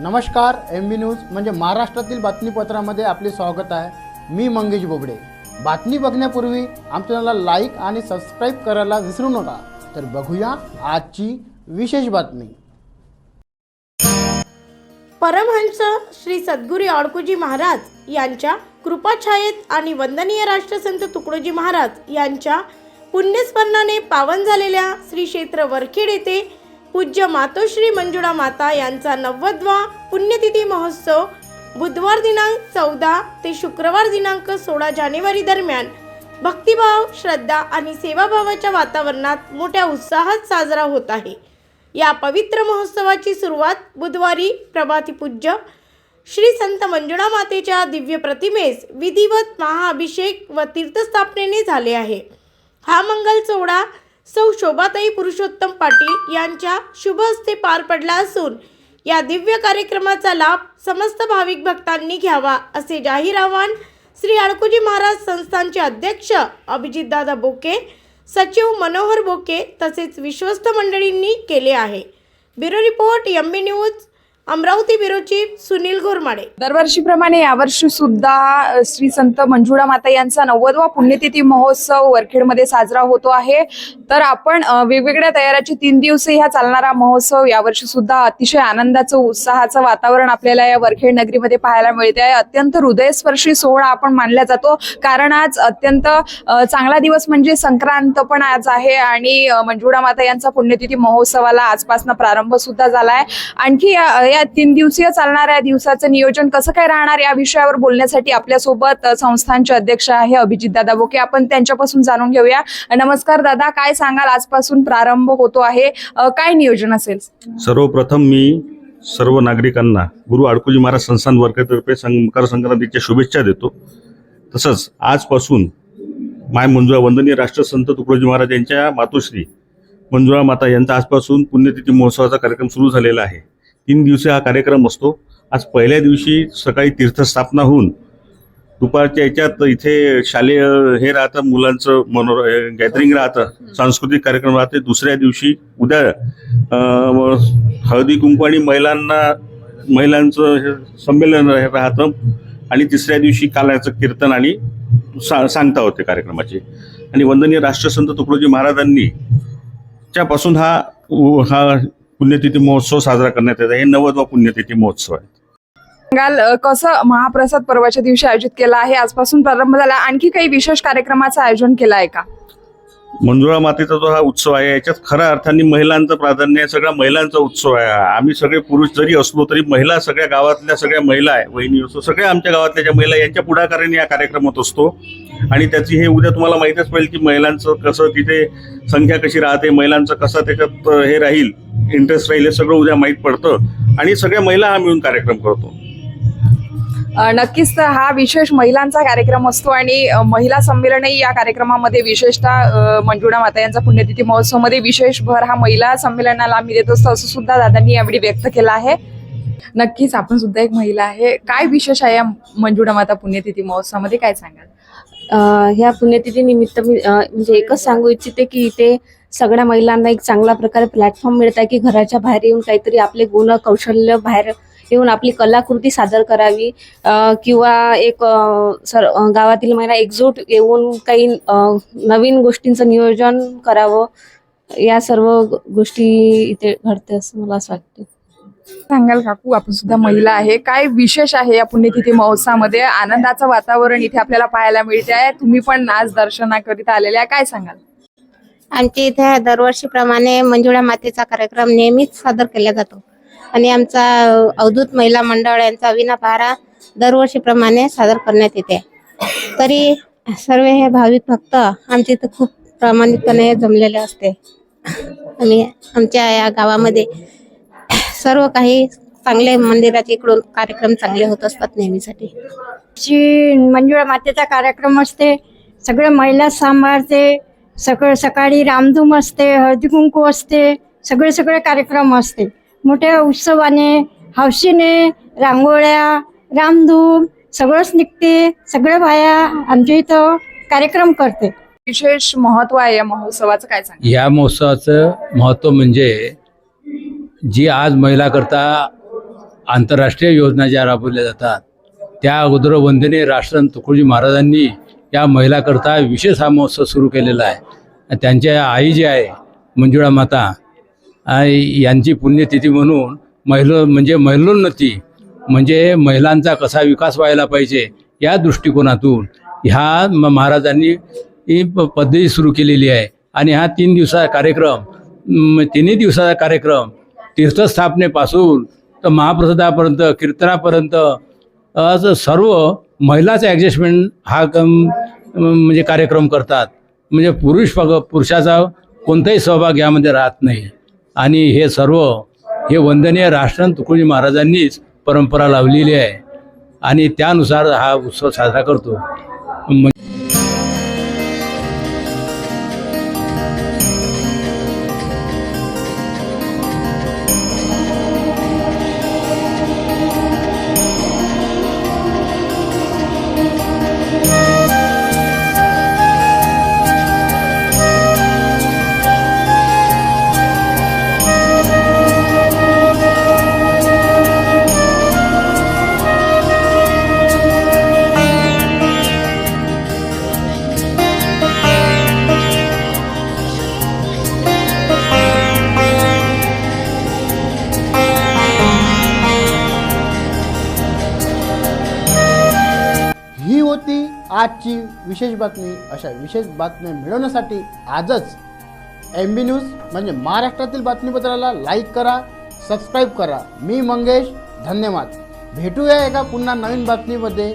नमस्कार M B news म्हणजे महाराष्ट्रातील बातमीपत्रामध्ये आपले स्वागत आहे. मी मंगेश बोबडे. बातमी बघण्यापूर्वी आमच्या चॅनलला लाईक आणि सबस्क्राईब करायला विसरू नका. तर बघूया आजची विशेष बातमी. परमहंस श्री सद्गुरी अडकुजी महाराज यांच्या कृपाछायेत आणि वंदनीय राष्ट्रसंत तुकडोजी महाराज यांच्या पुण्यस्मरणाने पावन झालेल्या श्री क्षेत्र वरखेड येथे पूज्य मातोश्री मंजुळा माता यांचा नव्वदवा पुण्यतिथी महोत्सव बुधवार दिनांक चौदा ते शुक्रवार दिनांक सोळा जानेवारी दरम्यान. भक्तिभाव श्रद्धा आणि सेवाभावाच्या वातावरणात मोठ्या उत्साहात साजरा होत आहे. या पवित्र महोत्सवाची सुरुवात बुधवारी प्रभातीपूज्य श्री संत मंजुळा मातेच्या दिव्य प्रतिमेस विधिवत महाअभिषेक व तीर्थस्थापनेने झाले आहे. हा मंगल सोहळा सौ शोभाताई पुरुषोत्तम पाटील यांच्या शुभ हस्ते पार पडला असून या दिव्य कार्यक्रमाचा लाभ समस्त भाविक भक्तांनी घ्यावा असे जाहीर आवाहन श्री अडकुजी महाराज संस्थानचे अध्यक्ष अभिजितदादा बोके सचिव मनोहर बोके तसेच विश्वस्त मंडळींनी केले आहे. Bureau report M B news Amravati bureau chief Sunil Ghormade. दरवर्षीप्रमाणे यावर्षी सुद्धा श्री संत मंजुळा माता यांचा नव्वदवा पुण्यतिथी महोत्सव वरखेडमध्ये साजरा होतो आहे. तर आपण वेगवेगळ्या तयारीचे तीन दिवस ह्या चालणारा महोत्सव यावर्षी सुद्धा अतिशय आनंदाचं उत्साहाचं वातावरण आपल्याला या वरखेड नगरीमध्ये पाहायला मिळते आहे. अत्यंत हृदयस्पर्शी सोहळा आपण मानला जातो. कारण आज अत्यंत चांगला दिवस म्हणजे संक्रांत पण आज आहे आणि मंजुळा माता यांचा पुण्यतिथी महोत्सवाला आजपासून प्रारंभ सुद्धा झालाय. आणखी या तीन दिवसीय चालणाऱ्या दिवसाचं नियोजन कसं काय राहणार या विषयावर बोलण्यासाठी आपल्यासोबत संस्थांचे संस्थानचे अध्यक्ष आहे अभिजित दादा बोके. आपण त्यांच्यापासून जाणून घेऊया. नमस्कार दादा काय सांगाल आजपासून प्रारंभ होतो आहे. काय नियोजन असेल? सर्वप्रथम मी सर्व नागरिकांना गुरु अडकुजी महाराज संस्थान वर्गातर्फे मकर संक्रांतीच्या शुभेच्छा देतो. तसंच आजपासून माय मंजुळा वंदनीय राष्ट्रसंत तुकडोजी महाराज यांच्या मातोश्री मंजुळा माता यांचा आजपासून पुण्यतिथी महोत्सवाचा कार्यक्रम सुरू झालेला आहे. तीन दिवसीय हा कार्यक्रम असतो. आज पहिल्या दिवशी सकाळी तीर्थस्थापना होऊन दुपारच्या याच्यात इथे शालेय हे राहतं मुलांचं मनोर गॅदरिंग राहतं सांस्कृतिक कार्यक्रम राहते. दुसऱ्या दिवशी उद्या हळदी कुंकू आणि महिलांना महिलांचं हे संमेलन राहतं. आणि तिसऱ्या दिवशी कालाचं कीर्तन आणि सा सांगता होते कार्यक्रमाचे. आणि वंदनीय राष्ट्रसंत तुकडोजी महाराजांनी च्यापासून हा हा पुण्यतिथी महोत्सव साजरा करण्यात येतो हे नवदवा पुण्यतिथी महोत्सव आहे. सांगाल कसं महाप्रसाद पर्वाच्या दिवशी आयोजित केला आहे? आजपासून प्रारंभ झाला. आणखी काही विशेष कार्यक्रमाचं आयोजन केलं आहे का? मंजुळा मातेचा जो हा उत्सव आहे याच्यात खऱ्या अर्थाने महिलांचं प्राधान्य आहे सगळ्या महिलांचा उत्सव आहे. आम्ही सगळे पुरुष जरी असलो तरी महिला सगळ्या गावातल्या सगळ्या महिला आहे वहिनी असो सगळ्या आमच्या गावातल्या ज्या महिला यांच्या पुढाकाराने या कार्यक्रम होत असतो. आणि त्याची हे उद्या तुम्हाला माहीतच पडेल की महिलांचं कसं तिथे संख्या कशी राहते महिलांचं कसं त्याच्यात हे राहील इंटरेस्ट राहील हे सगळं उद्या माहीत पडतं. आणि सगळ्या महिला हा मिळून कार्यक्रम करतो. नक्कीच तर हा विशेष महिलांचा कार्यक्रम असतो आणि महिला संमेलनही या कार्यक्रमामध्ये विशेषतः मंजुळा माता यांचा पुण्यतिथी महोत्सवमध्ये विशेष भर हा महिला संमेलनाला आम्ही देत असतो. असं सुद्धा दादांनी यावेळी व्यक्त केलं आहे. नक्कीच आपण सुद्धा एक महिला आहे. काय विशेष आहे या मंजुळा माता पुण्यतिथी महोत्सवामध्ये? काय सांगाल? ह्या पुण्यतिथी निमित्त मी म्हणजे एकच सांगू इच्छिते की इथे सगळ्या महिलांना एक चांगला प्रकारे प्लॅटफॉर्म मिळत आहे की घराच्या बाहेर येऊन काहीतरी आपले गुण कौशल्य बाहेर येऊन आपली कलाकृती सादर करावी अ, किंवा एक सर गावातील महिला एकजूट येऊन काही नवीन गोष्टींचं नियोजन करावं या सर्व गोष्टी इथे घडते असं मला असं वाटतं. सांगाल काकू आपण सुद्धा महिला आहे. काय विशेष आहे या पुण्यतिथी महोत्सवामध्ये? आनंदाचं वातावरण इथे आपल्याला पाहायला मिळते आहे तुम्ही पण आज दर्शनाकरिता आलेले आहे. काय सांगाल? आमच्या इथे दरवर्षीप्रमाणे मंजुळा मातेचा कार्यक्रम नेहमीच सादर केला जातो. आणि आमचा अवधूत महिला मंडळ यांचा अविना दरवर्षीप्रमाणे सादर करण्यात येते. तरी सर्व हे भाविक भक्त आमच्या इथं खूप प्रामाणिकपणे जमलेले असते. आणि आमच्या या गावामध्ये सर्व काही चांगले मंदिराचे इकडून कार्यक्रम चांगले होत असतात नेहमीसाठी. ची मंजुळा मातेचा कार्यक्रम असते सगळं महिला सांभाळते सगळं सकाळी रामधूम असते हळदी कुंकू असते सगळे सगळे कार्यक्रम असते. मोठ्या उत्सवाने हौशीने रांगोळ्या रामधूम सगळंच निघते. सगळ्या बाया आमच्या इथं कार्यक्रम करते. विशेष महत्त्व आहे या महोत्सवाचं काय सांगाल? या महोत्सवाचं महत्त्व म्हणजे जी आज महिला करता आंतरराष्ट्रीय योजना ज्या राबवल्या जातात त्या अगोदर वंदनीय राष्ट्रसंत तुकडोजी महाराजांनी या महिलाकरता विशेष हा महोत्सव सुरू केलेला आहे. आणि त्यांच्या आई जी आहे मंजुळा माता यांची पुण्यतिथी म्हणून महिलो म्हणजे महिलोन्नती म्हणजे महिलांचा कसा विकास व्हायला पाहिजे या दृष्टिकोनातून ह्या म- महाराजांनी ही प- पद्धती सुरू केलेली आहे. आणि हा तीन दिवसाचा कार्यक्रम तिन्ही दिवसाचा कार्यक्रम तीर्थस्थापनेपासून तर महाप्रसादापर्यंत कीर्तनापर्यंत असं सर्व महिलाचा ॲडजस्टमेंट हा म्हणजे कार्यक्रम करतात. म्हणजे पुरुष पग पुरुषाचा कोणताही सहभाग यामध्ये राहत नाही. आणि हे सर्व हे वंदनीय राष्ट्रन तुकडोजी महाराजांनीच परंपरा लावलेली आहे. आणि त्यानुसार हा उत्सव साजरा करतो. होती. आजची विशेष बातमी अशा विशेष बातम्या मिळवण्यासाठी आजच एम बी न्यूज म्हणजे महाराष्ट्रातील बातमीपत्राला लाईक करा सबस्क्राईब करा. मी मंगेश धन्यवाद. भेटूया एका पुन्हा नवीन बातमीमध्ये.